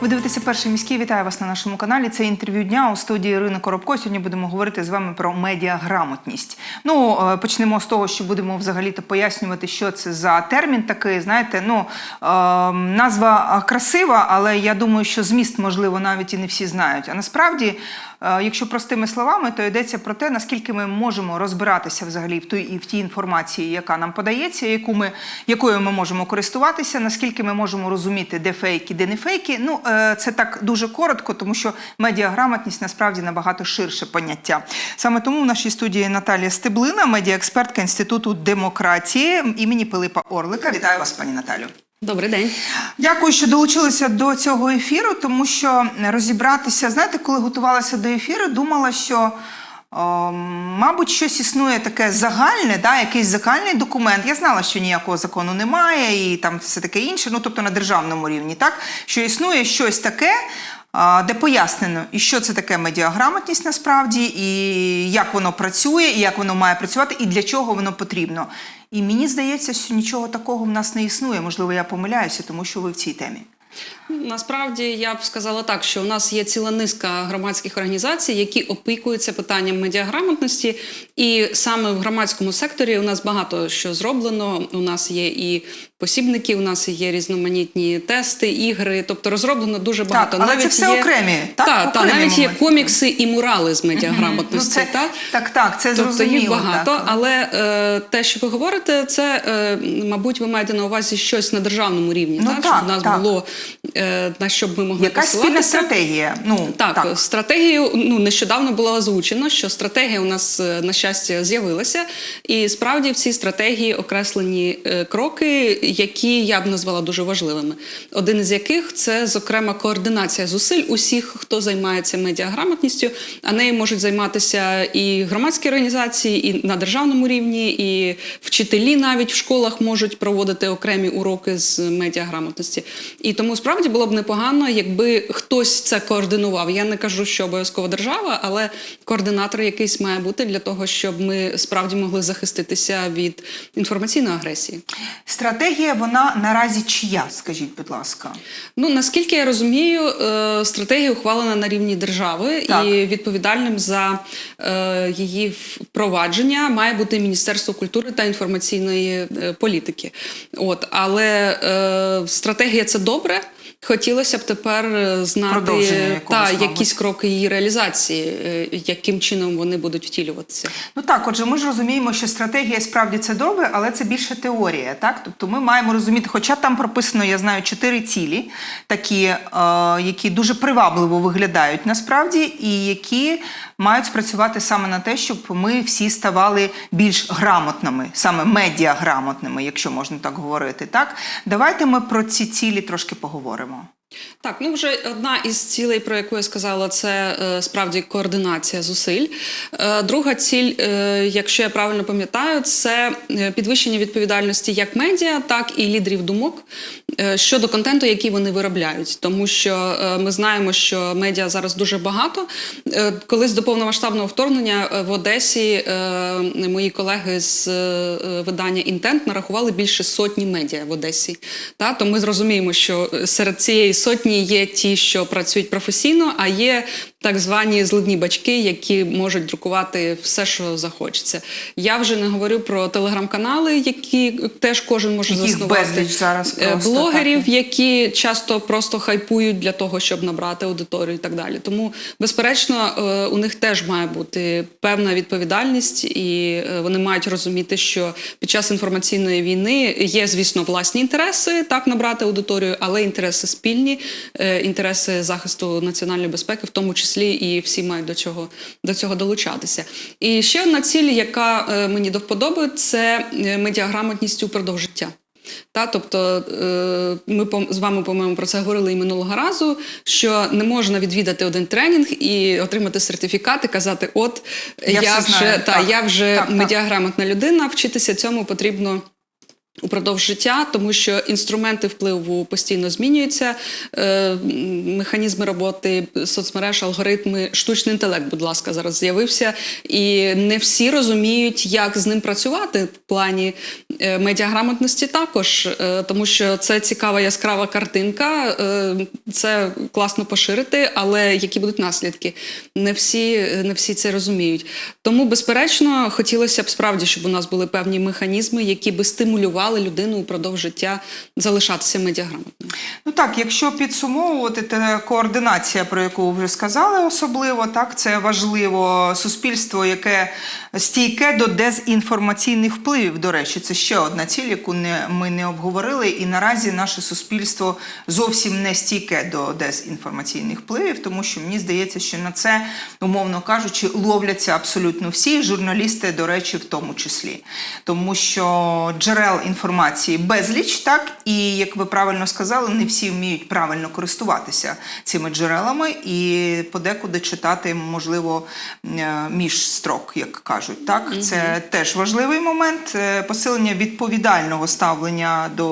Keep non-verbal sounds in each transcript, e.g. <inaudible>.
Ви дивитеся перший міський. Вітаю вас на нашому каналі. Це інтерв'ю дня у студії Ірини Коробко. Сьогодні будемо говорити з вами про медіаграмотність. Ну е, почнемо з того, що будемо взагалі-то пояснювати, що це за термін такий. Знаєте, ну е, назва красива, але я думаю, що зміст можливо навіть і не всі знають. А насправді. Е, Якщо простими словами, то йдеться про те, наскільки ми можемо розбиратися взагалі в той і в тій інформації, яка нам подається, яку ми якою ми можемо користуватися, наскільки ми можемо розуміти, де фейки, де не фейки. Ну е, це так дуже коротко, тому що медіаграмотність насправді набагато ширше поняття. Саме тому в нашій студії Наталія Стеблина, медіаекспертка інституту демократії імені Пилипа Орлика. Вітаю вас, пані Наталю. Добрий день. Дякую, що долучилися до цього ефіру, тому що розібратися, знаєте, коли готувалася до ефіру, думала, що. О, мабуть, щось існує таке загальне, да, якийсь загальний документ. Я знала, що ніякого закону немає, і там все таке інше, ну тобто на державному рівні, так що існує щось таке, де пояснено, і що це таке медіаграмотність насправді, і як воно працює, і як воно має працювати, і для чого воно потрібно. І мені здається, що нічого такого в нас не існує. Можливо, я помиляюся, тому що ви в цій темі. Насправді я б сказала так, що у нас є ціла низка громадських організацій, які опікуються питанням медіаграмотності, і саме в громадському секторі у нас багато що зроблено. У нас є і посібники, у нас є різноманітні тести, ігри. Тобто розроблено дуже багато. але це все є, окремі, так? Так, та, Окремі навіть є комікси і мурали з медіаграмотності. Ну, це, так? так, так, це Тобто їх багато, так. але е, те, що ви говорите, це, е, мабуть, ви маєте на увазі щось на державному рівні, Ну, так? так, щоб в нас так. було е, на що б ми могли Якась спільна стратегія. Ну, Так, так. стратегію ну нещодавно було озвучено, що стратегія у нас е, на щастя з'явилася, і справді в цій стратегії окреслені е, кроки, які я б назвала дуже важливими. Один із яких це зокрема координація зусиль усіх, хто займається медіаграмотністю, а нею можуть займатися і громадські організації, і на державному рівні, і вчителі навіть в школах можуть проводити окремі уроки з медіаграмотності. І тому справді було б непогано, якби хтось це координував. Я не кажу, що обов'язково держава, але координатор якийсь має бути для того, щоб ми справді могли захиститися від інформаційної агресії. Стратегія, вона наразі чия, скажіть, будь ласка. Ну наскільки я розумію, е, стратегія ухвалена на рівні держави, Так. і відповідальним за е, її впровадження має бути Міністерство культури та інформаційної е, політики. От але е, стратегія це добре. Хотілося б тепер е, знати та якісь кроки її реалізації, е, яким чином вони будуть втілюватися. Ну так, отже, ми ж розуміємо, що стратегія справді це добре, але це більше теорія. Так, тобто ми маємо розуміти, хоча там прописано, я знаю, чотири цілі, такі, е, які дуже привабливо виглядають насправді, і які мають спрацювати саме на те, щоб ми всі ставали більш грамотними, саме медіаграмотними, якщо можна так говорити. Так, давайте ми про ці цілі трошки поговоримо. Так, ну вже одна із цілей, про яку я сказала, це е, справді координація зусиль. Е, друга ціль, е, якщо я правильно пам'ятаю, це підвищення відповідальності як медіа, так і лідерів думок щодо контенту, який вони виробляють. Тому що ми знаємо, що медіа зараз дуже багато. Колись до повномасштабного вторгнення в Одесі мої колеги з видання Інтент нарахували більше сотні медіа в Одесі. То ми зрозуміємо, що серед цієї сотні є ті, що працюють професійно, а є так звані зливні бачки, які можуть друкувати все, що захочеться. Я вже не говорю про телеграм-канали, які теж кожен може Яких заснувати. зараз Е, просто, блогерів, так. які часто просто хайпують для того, щоб набрати аудиторію і так далі. Тому, безперечно, е, у них теж має бути певна відповідальність, і е, вони мають розуміти, що під час інформаційної війни є, звісно, власні інтереси так набрати аудиторію, але інтереси спільні, е, інтереси захисту національної безпеки, в тому числі, і всі мають до цього, до цього долучатися. І ще одна ціль, яка е, мені до вподоби, це е, медіаграмотність упродовж життя. Та, тобто ми з вами, по-моєму, про це говорили і минулого разу, що не можна відвідати один тренінг і отримати сертифікат і казати: от Я я, вже знаю. та Так. я вже так. медіаграмотна людина. Вчитися цьому потрібно Упродовж життя, тому що інструменти впливу постійно змінюються, е, механізми роботи соцмереж, алгоритми, штучний інтелект, будь ласка, зараз з'явився, і не всі розуміють, як з ним працювати в плані е, медіаграмотності також, е, тому що це цікава яскрава картинка, це класно поширити, але які будуть наслідки? Не всі, не всі це розуміють. Тому, безперечно, хотілося б справді, щоб у нас були певні механізми, які би стимулювали людину упродовж життя залишатися медіаграмотною. Ну так, якщо підсумовувати, то координація, про яку вже сказали, особливо так, це важливо. Суспільство, яке стійке до дезінформаційних впливів. До речі, це ще одна ціль, яку не ми не обговорили. І наразі наше суспільство зовсім не стійке до дезінформаційних впливів, тому що мені здається, що на це, умовно кажучи, ловляться абсолютно всі журналісти, до речі, в тому числі, тому що джерел інформації безліч, так і як ви правильно сказали, не всі вміють правильно користуватися цими джерелами, і подекуди читати можливо е, між строк, як кажуть. Так, це теж важливий момент. Е, Посилення відповідального ставлення до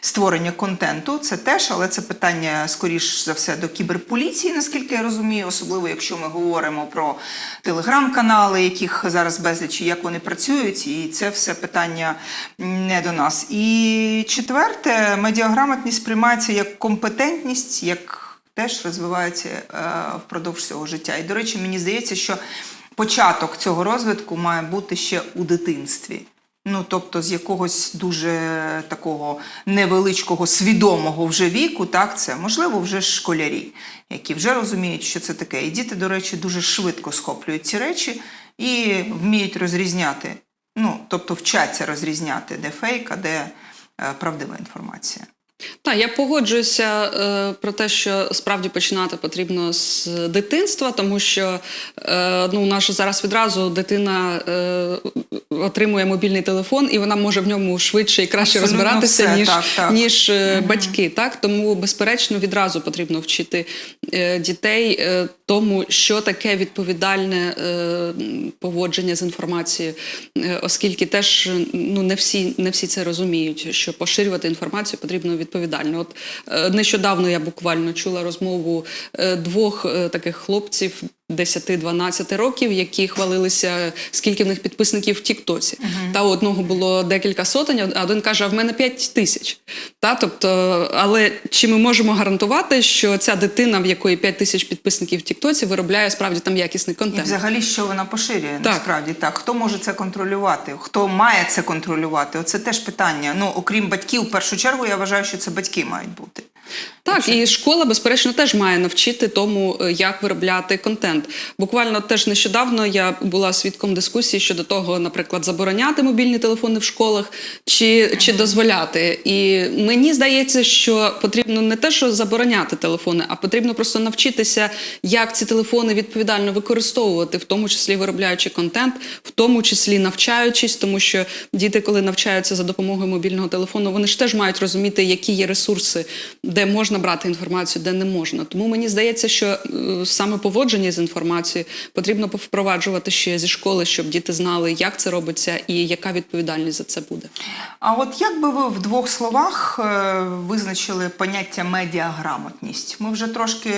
створення контенту. Це теж, але це питання скоріш за все до кіберполіції, наскільки я розумію, особливо якщо ми говоримо про телеграм-канали, яких зараз безліч, як вони працюють, і це все питання не до нас. І четверте, медіаграмотність сприймається як компетентність, як теж розвивається е, впродовж всього життя. І, до речі, мені здається, що початок цього розвитку має бути ще у дитинстві. Ну, тобто з якогось дуже такого невеличкого свідомого вже віку, так, це можливо вже школярі, які вже розуміють, що це таке. І діти, до речі, дуже швидко схоплюють ці речі і вміють розрізняти. Ну, тобто вчаться розрізняти, де фейк, а де е, правдива інформація. Так, я погоджуюся е, про те, що справді починати потрібно з дитинства, тому що е, ну, у нас зараз відразу дитина е, отримує мобільний телефон, і вона може в ньому швидше і краще Абсолютно розбиратися, все, ніж, так, так. ніж е, батьки. Так? Тому, безперечно, відразу потрібно вчити е, дітей е, тому, що таке відповідальне е, поводження з інформацією, е, оскільки теж ну, не, всі, не всі це розуміють, що поширювати інформацію потрібно відповідально. От е, нещодавно я буквально чула розмову е, двох е, таких хлопців. 10-12 років, які хвалилися, скільки в них підписників в Тіктоці. Та у одного було декілька сотень, а один каже, а в мене 5 тисяч. Та, тобто, але чи ми можемо гарантувати, що ця дитина, в якої 5 тисяч підписників в Тіктоці, виробляє справді там якісний І контент? взагалі, що вона поширює, Так. насправді так. Хто може це контролювати? Хто має це контролювати? Оце теж питання. Ну, окрім батьків, в першу чергу, я вважаю, що це батьки мають бути. Так, і школа, безперечно, теж має навчити тому, е, як виробляти контент. Буквально теж нещодавно я була свідком дискусії щодо того, наприклад, забороняти мобільні телефони в школах чи, чи дозволяти. І мені здається, що потрібно не те, що забороняти телефони, а потрібно просто навчитися, як ці телефони відповідально використовувати, в тому числі виробляючи контент, в тому числі навчаючись, тому що діти, коли навчаються за допомогою мобільного телефону, вони ж теж мають розуміти, які є ресурси, де можна брати інформацію, де не можна. Тому мені здається, що е, саме поводження з інформацією потрібно впроваджувати ще зі школи, щоб діти знали, як це робиться і яка відповідальність за це буде. А от як би ви в двох словах е, визначили поняття медіаграмотність? Ми вже трошки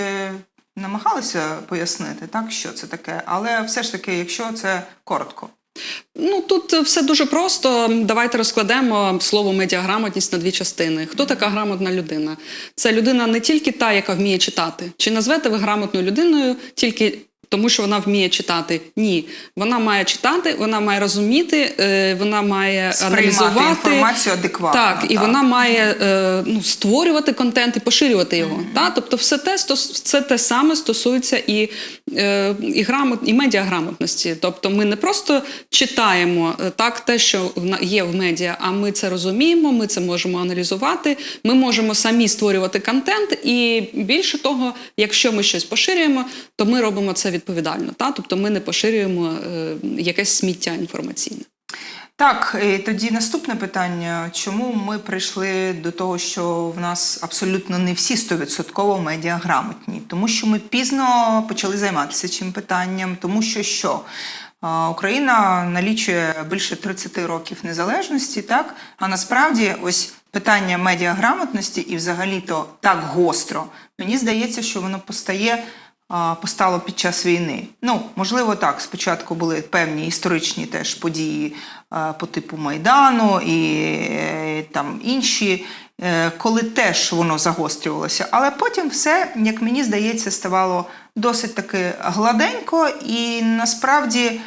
намагалися пояснити, так, що це таке, але все ж таки, якщо це коротко. Ну тут все дуже просто. Давайте розкладемо слово медіаграмотність на дві частини. Хто така грамотна людина? Це людина не тільки та, яка вміє читати. Чи назвете ви грамотною людиною тільки тому, що вона вміє читати? Ні, вона має читати, вона має розуміти, е, вона має Сприймати аналізувати інформацію адекватно, Так, і так. вона має е, ну, створювати контент і поширювати його. Та? Тобто, все те це те саме стосується і, е, і грамот, і медіаграмотності. Тобто, ми не просто читаємо так те, що є в медіа, а ми це розуміємо, ми це можемо аналізувати. Ми можемо самі створювати контент, і більше того, якщо ми щось поширюємо, то ми робимо це відповідально. Та? Тобто, ми не поширюємо е, якесь сміття інформаційне. Так, і тоді наступне питання: чому ми прийшли до того, що в нас абсолютно не всі стовідсотково медіаграмотні? Тому що ми пізно почали займатися цим питанням, тому що що? Україна налічує більше 30 років незалежності, так? А насправді ось питання медіаграмотності і взагалі-то так гостро. Мені здається, що воно постає постало під час війни. Ну, можливо, так. Спочатку були певні історичні теж події по типу Майдану і е, там інші, е, коли теж воно загострювалося. Але потім все, як мені здається, ставало досить таки гладенько, і насправді.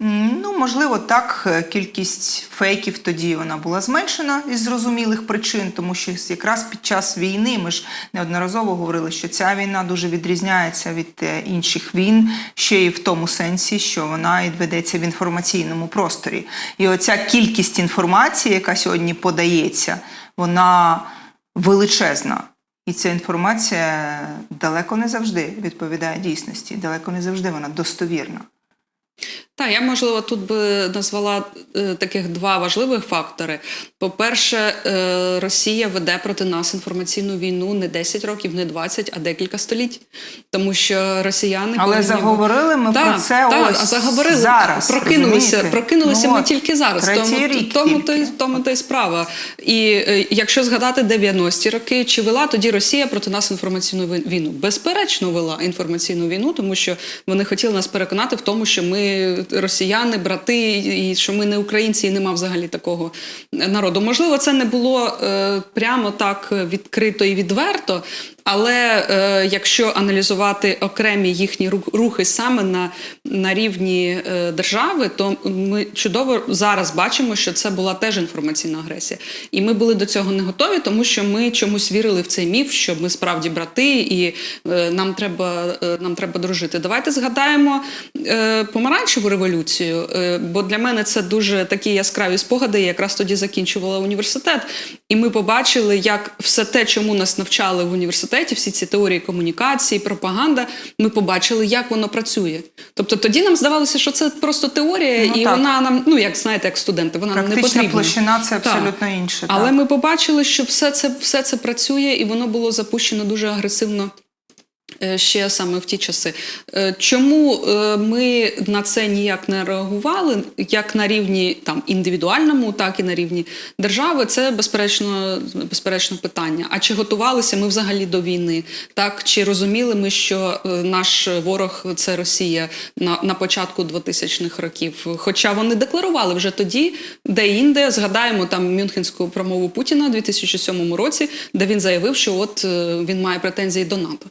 Ну, можливо, так, е, кількість фейків тоді вона була зменшена із зрозумілих причин, тому що якраз під час війни ми ж неодноразово говорили, що ця війна дуже відрізняється від е, інших війн, ще й в тому сенсі, що вона і ведеться в інформаційному просторі. І оця кількість інформації, яка сьогодні подається, вона величезна. І ця інформація далеко не завжди відповідає дійсності, далеко не завжди вона достовірна. Так, я можливо тут би назвала е, таких два важливих фактори. По-перше, е, Росія веде проти нас інформаційну війну не 10 років, не 20, а декілька століть. Тому що росіяни Але повинні- заговорили ми Так, про це так, ось заговорили зараз. Прокинулися, розумієте? прокинулися Ну ми от, тільки зараз. Тому, рік тому, то, й- тому то й справа. І е, якщо згадати 90-ті роки, чи вела тоді Росія проти нас інформаційну війну? Безперечно, вела інформаційну війну, тому що вони хотіли нас переконати в тому, що ми росіяни, брати, і що ми не українці, і нема взагалі такого народу. Можливо, це не було е, прямо так відкрито і відверто. Але е, якщо аналізувати окремі їхні ру- рухи саме на, на рівні е, держави, то ми чудово зараз бачимо, що це була теж інформаційна агресія. І ми були до цього не готові, тому що ми чомусь вірили в цей міф, що ми справді брати, і е, нам треба е, нам треба дружити. Давайте згадаємо е, помаранчеву революцію, е, бо для мене це дуже такі яскраві спогади. Я якраз тоді закінчувала університет, і ми побачили, як все те, чому нас навчали в університеті, всі ці теорії комунікації, пропаганда, ми побачили, як воно працює. Тобто тоді нам здавалося, що це просто теорія, Ну, і так. вона нам, ну як знаєте, як студенти, вона нам не Практична потрібна. площина це Так. абсолютно інше. Але так. ми побачили, що все це, все це працює, і воно було запущено дуже агресивно. Е, Ще саме в ті часи. Е, Чому е, ми на це ніяк не реагували, як на рівні там індивідуальному, так і на рівні держави, це безперечно, безперечно питання. А чи готувалися ми взагалі до війни? Так чи розуміли ми, що наш ворог це Росія на, на початку 2000-х років? Хоча вони декларували вже тоді, де інде згадаємо там Мюнхенську промову Путіна у 2007 році, де він заявив, що от він має претензії до НАТО.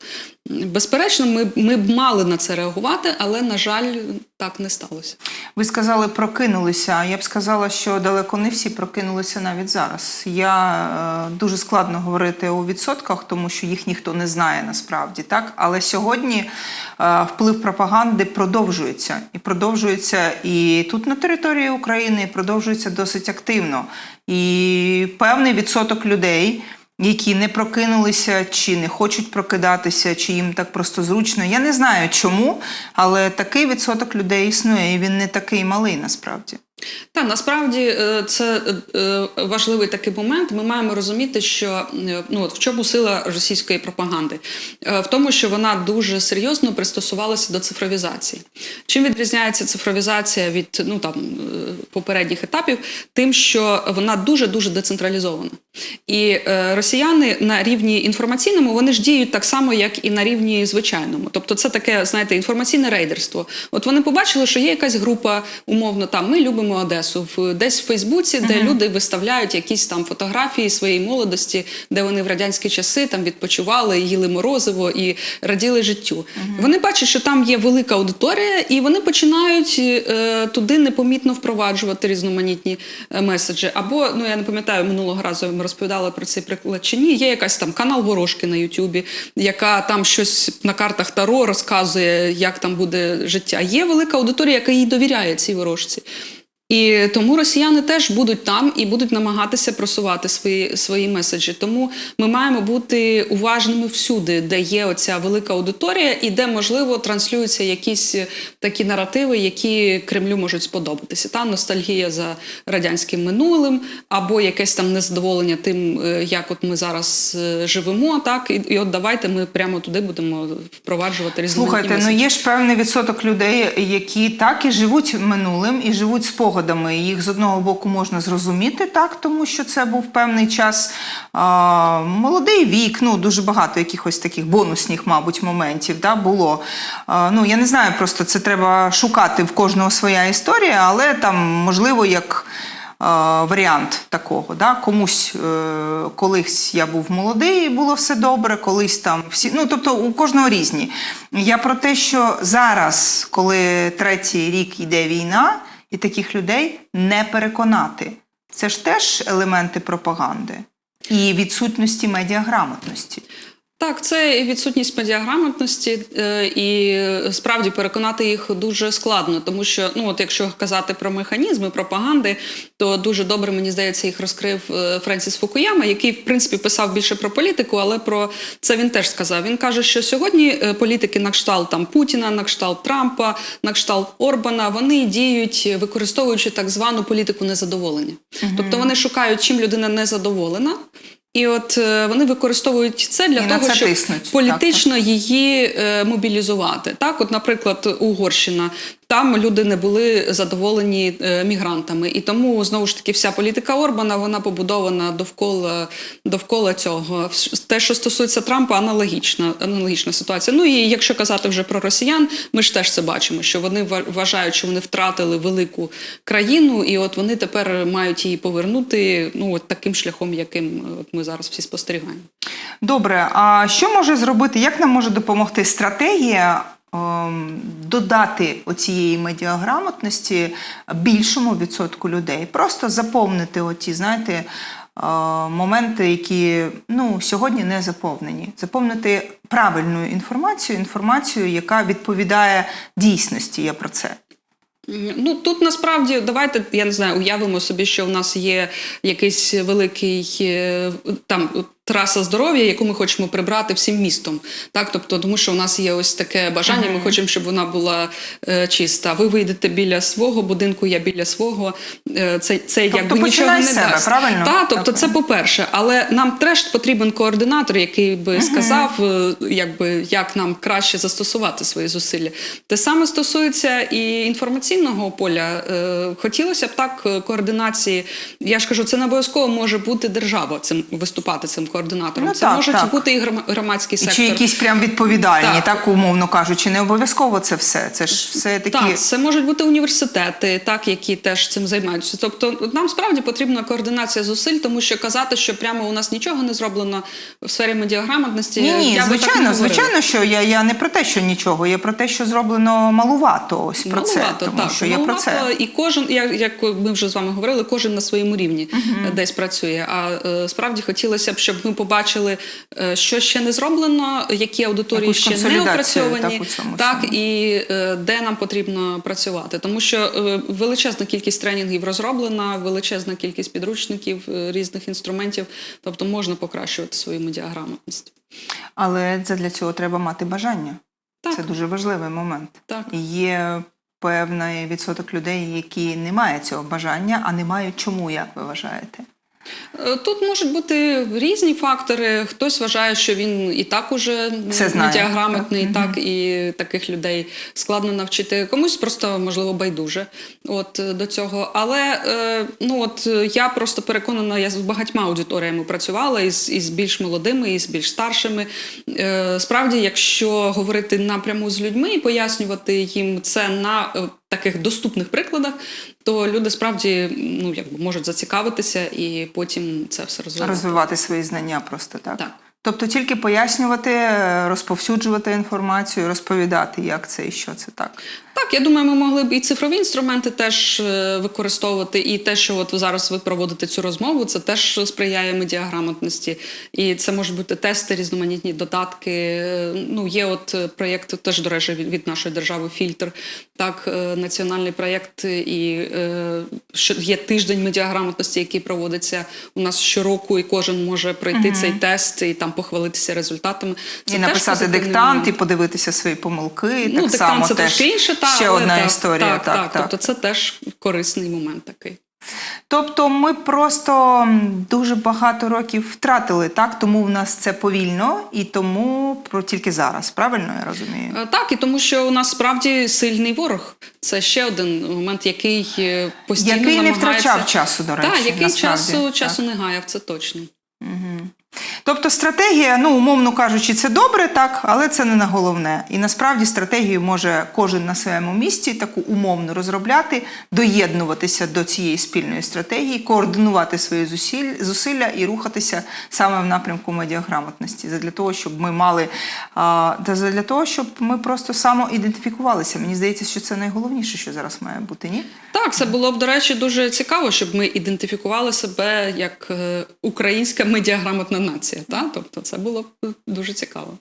Безперечно, ми, ми б мали на це реагувати, але на жаль, так не сталося. Ви сказали, прокинулися. Я б сказала, що далеко не всі прокинулися навіть зараз. Я е, дуже складно говорити у відсотках, тому що їх ніхто не знає насправді. Так, але сьогодні е, вплив пропаганди продовжується і продовжується і тут на території України, і продовжується досить активно. І певний відсоток людей. Які не прокинулися, чи не хочуть прокидатися, чи їм так просто зручно. Я не знаю чому, але такий відсоток людей існує, і він не такий малий насправді. Та насправді е, це е, е, важливий такий момент. Ми маємо розуміти, що ну от в чому сила російської пропаганди? В тому, що вона дуже серйозно пристосувалася до цифровізації. Чим відрізняється цифровізація від ну там попередніх етапів? Тим, що вона дуже дуже децентралізована. І росіяни на рівні інформаційному вони ж діють так само, як і на рівні звичайному. Тобто, це таке, знаєте, інформаційне рейдерство. От вони побачили, що є якась група, умовно, там ми любимо Одесу, в десь в Фейсбуці, де люди виставляють якісь там фотографії своєї молодості, де вони в радянські часи там відпочивали, їли морозиво і раділи життю. Вони бачать, що там є велика аудиторія, і вони починають е, туди непомітно впроваджувати різноманітні е, меседжі. Або ну я не пам'ятаю минулого разу. Ми розповідали про цей приклад чи ні. Є якась там канал Ворожки на Ютубі, яка там щось на картах Таро розказує, як там буде життя. Є велика аудиторія, яка їй довіряє цій ворожці. І тому росіяни теж будуть там і будуть намагатися просувати свої, свої меседжі. Тому ми маємо бути уважними всюди, де є оця велика аудиторія, і де можливо транслюються якісь такі наративи, які Кремлю можуть сподобатися. Та ностальгія за радянським минулим, або якесь там незадоволення тим, е, як от ми зараз е, живемо. Так і, і от давайте ми прямо туди будемо впроваджувати різноманітні Слухайте, ну є ж певний відсоток людей, які так і живуть минулим, і живуть спогадами. Їх з одного боку можна зрозуміти так, тому що це був певний час а, молодий вік. Ну дуже багато якихось таких бонусних, мабуть, моментів да, було. А, ну я не знаю, просто це треба шукати в кожного своя історія, але там можливо як. Варіант такого, да? комусь е, колись я був молодий, і було все добре, колись там всі. Ну тобто у кожного різні. Я про те, що зараз, коли третій рік йде війна, і таких людей не переконати. Це ж теж елементи пропаганди і відсутності медіаграмотності. Так, це і відсутність медіаграмотності, е, і е, справді переконати їх дуже складно, тому що ну от якщо казати про механізми пропаганди, то дуже добре мені здається їх розкрив е, Френсіс Фукуяма, який в принципі писав більше про політику, але про це він теж сказав. Він каже, що сьогодні політики на кшталт там Путіна, на кшталт Трампа, на кшталт Орбана, вони діють, використовуючи так звану політику незадоволення. Тобто вони шукають, чим людина незадоволена. І от е, вони використовують це для І того, це щоб тиснуть. політично її е, мобілізувати. Так, от, наприклад, Угорщина. Там люди не були задоволені е, мігрантами, і тому знову ж таки вся політика Орбана вона побудована довкола довкола цього. Те, що стосується Трампа, аналогічна аналогічна ситуація. Ну і якщо казати вже про росіян, ми ж теж це бачимо, що вони ва- вважають, що вони втратили велику країну, і от вони тепер мають її повернути ну от таким шляхом, яким е, от ми зараз всі спостерігаємо. Добре, а що може зробити, як нам може допомогти стратегія додати оцієї медіаграмотності більшому відсотку людей? Просто заповнити оті, знаєте, е, моменти, які ну, сьогодні не заповнені. Заповнити правильною інформацією, інформацією, яка відповідає дійсності. Я про це. Ну тут насправді давайте я не знаю, уявимо собі, що в нас є якийсь великий е, там траса здоров'я, яку ми хочемо прибрати всім містом. Так, тобто, тому що у нас є ось таке бажання. Ми хочемо, щоб вона була е, чиста. Ви вийдете біля свого будинку, я біля свого. Е, це це Тобто якби нічого не себе, дасть. правильно? Та, тобто, Так. це по-перше, але нам теж потрібен координатор, який би сказав, е, якби як нам краще застосувати свої зусилля. Те саме стосується і інформаційного поля. Е, Хотілося б так е, координації. Я ж кажу, це не обов'язково може бути держава цим виступати цим координатором. Ну, це так, можуть так. бути і грома- громадський І чи якісь прям відповідальні, так. Так. умовно кажучи, не обов'язково це все. Це ж все такі. Так, це можуть бути університети, так які теж цим займаються. Тобто, нам справді потрібна координація зусиль, тому що казати, що прямо у нас нічого не зроблено в сфері медіаграмотності. Ні, ні, я би так не звичайно, звичайно, що я, я не про те, що нічого, я про те, що зроблено малувато. Ось про це. Малувато, Тому так, що я про це. І кожен, як, як ми вже з вами говорили, кожен на своєму рівні е, десь працює. А е, справді хотілося б, щоб ми побачили, е, що ще не зроблено, які аудиторії Якусь ще не опрацьовані, так, так і е, де нам потрібно працювати. Тому що е, величезна кількість тренінгів розроблена, величезна кількість підручників, різних інструментів, тобто можна покращувати свою медіаграмотність. Але це для цього треба мати бажання. Так. Це дуже важливий момент. Так. Є певний відсоток людей, які не мають цього бажання, а не мають чому, як ви вважаєте? Е, Тут можуть бути різні фактори. Хтось вважає, що він і так уже медіаграмотний, так? так, і таких людей складно навчити. Комусь просто можливо байдуже от е, до цього. Але е, ну от я просто переконана, я з багатьма аудиторіями працювала із, із більш молодими, і з більш старшими. Справді, якщо говорити напряму з людьми і пояснювати їм це на таких доступних прикладах, то люди справді ну якби можуть зацікавитися і потім це все розвивати. Розвивати свої знання просто так. Так. Тобто тільки пояснювати, е, розповсюджувати інформацію, розповідати, як це і що це так. Так, я думаю, ми могли б і цифрові інструменти теж е, використовувати, і те, що от зараз ви проводите цю розмову, це теж сприяє медіаграмотності. І це можуть бути тести, різноманітні додатки. Е, Ну, є от проєкт, теж, до речі, від нашої держави фільтр. Так, національний проєкт, і що є тиждень медіаграмотності, який проводиться у нас щороку, і кожен може пройти цей тест і там похвалитися результатами. і написати диктант, і подивитися свої помилки. Ну, так диктант само це теж трошки інше, та, ще але одна так, історія. Так, Так, так, так. Тобто це теж корисний момент такий. Тобто ми просто дуже багато років втратили, так? Тому в нас це повільно і тому про тільки зараз. Правильно я розумію? Е, Так, і тому що у нас справді сильний ворог. Це ще один момент, який е, постійно Який не втрачав часу, до речі. Так, який насправді. часу, Так. часу не гаяв, це точно. Тобто стратегія, ну умовно кажучи, це добре, так, але це не на головне. І насправді стратегію може кожен на своєму місці таку умовно розробляти, доєднуватися до цієї спільної стратегії, координувати свої зусилля і рухатися саме в напрямку медіаграмотності. Для того, щоб ми мали та для того, щоб ми просто самоідентифікувалися. Мені здається, що це найголовніше, що зараз має бути, ні? Так, це було б, до речі, дуже цікаво, щоб ми ідентифікували себе як е, українська медіаграмотна нація. Та? Тобто це було б дуже цікаво.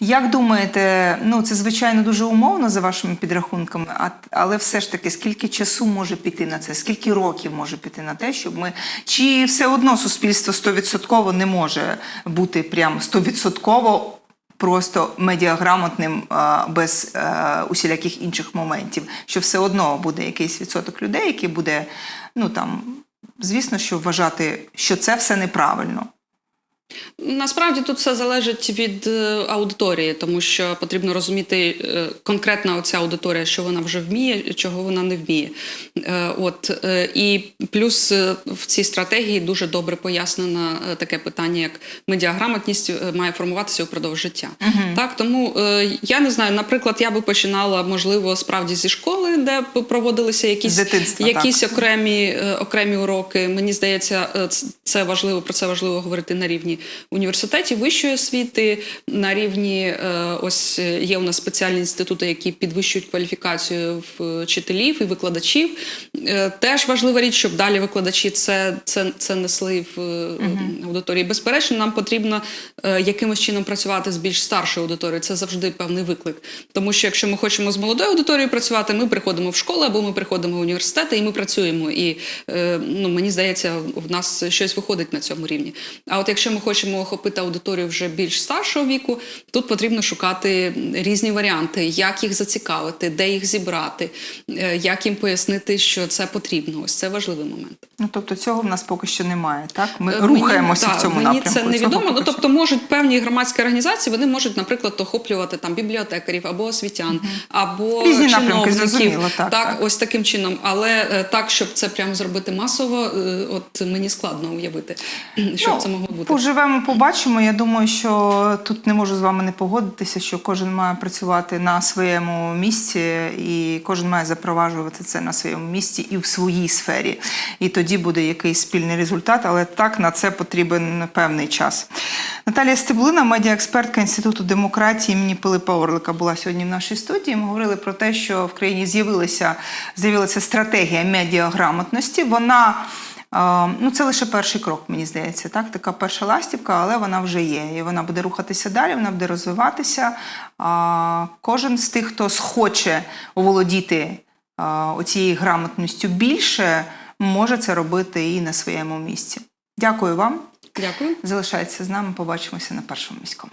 Як думаєте, ну це звичайно дуже умовно за вашими підрахунками, а, але все ж таки, скільки часу може піти на це? Скільки років може піти на те, щоб ми чи все одно суспільство стовідсотково не може бути прям стовідсотково просто медіаграмотним без е, усіляких інших моментів, що все одно буде якийсь відсоток людей, який буде, ну там, звісно, що вважати, що це все неправильно. Насправді тут все залежить від е, аудиторії, тому що потрібно розуміти е, конкретна оця аудиторія, що вона вже вміє, чого вона не вміє. Е, От і плюс в цій стратегії дуже добре пояснено таке питання, як медіаграмотність має формуватися упродовж життя. Так, тому я не знаю, наприклад, я би починала можливо справді зі школи, де проводилися якісь, З дитинства, якісь окремі, е, окремі уроки. Мені здається, це важливо про це важливо говорити на рівні університетів вищої освіти, на рівні е, ось е, є у нас спеціальні інститути, які підвищують кваліфікацію вчителів і викладачів. Е, Теж важлива річ, щоб далі викладачі це, це, це несли в е, аудиторії. Безперечно, нам потрібно е, якимось чином працювати з більш старшою аудиторією. Це завжди певний виклик. Тому що якщо ми хочемо з молодою аудиторією працювати, ми приходимо в школу або ми приходимо в університети і ми працюємо. І е, ну, мені здається, в нас щось виходить на цьому рівні. А от якщо ми хочемо охопити аудиторію вже більш старшого віку, тут потрібно шукати різні варіанти, як їх зацікавити, де їх зібрати, е, як їм пояснити, що це потрібно. Ось це важливий момент. Ну тобто цього в нас поки що немає, так? Ми Е, рухаємося мені, в цьому так, напрямку. Це невідомо. Ну тобто можуть певні громадські організації, вони можуть, наприклад, охоплювати там бібліотекарів або освітян, або Різні напрямки, чиновників. зрозуміло, так, так. ось таким чином. Але е, так, щоб це прямо зробити масово, е, от мені складно уявити, <clears throat> щоб Ну, це могло бути. Поживемо, побачимо. Я думаю, що тут не можу з вами не погодитися, що кожен має працювати на своєму місці, і кожен має запроваджувати це на своєму місці і в своїй сфері. І тоді буде якийсь спільний результат, але так на це потрібен певний час. Наталія Стеблина, медіаекспертка Інституту демократії імені Пилипа Орлика, була сьогодні в нашій студії. Ми говорили про те, що в країні з'явилася з'явилася стратегія медіаграмотності. Вона Е, Ну, це лише перший крок, мені здається. Так? Така перша ластівка, але вона вже є. І вона буде рухатися далі, вона буде розвиватися. Кожен з тих, хто схоче оволодіти а, оцією грамотністю більше, може це робити і на своєму місці. Дякую вам. Дякую. Залишайтеся з нами. Побачимося на першому міському.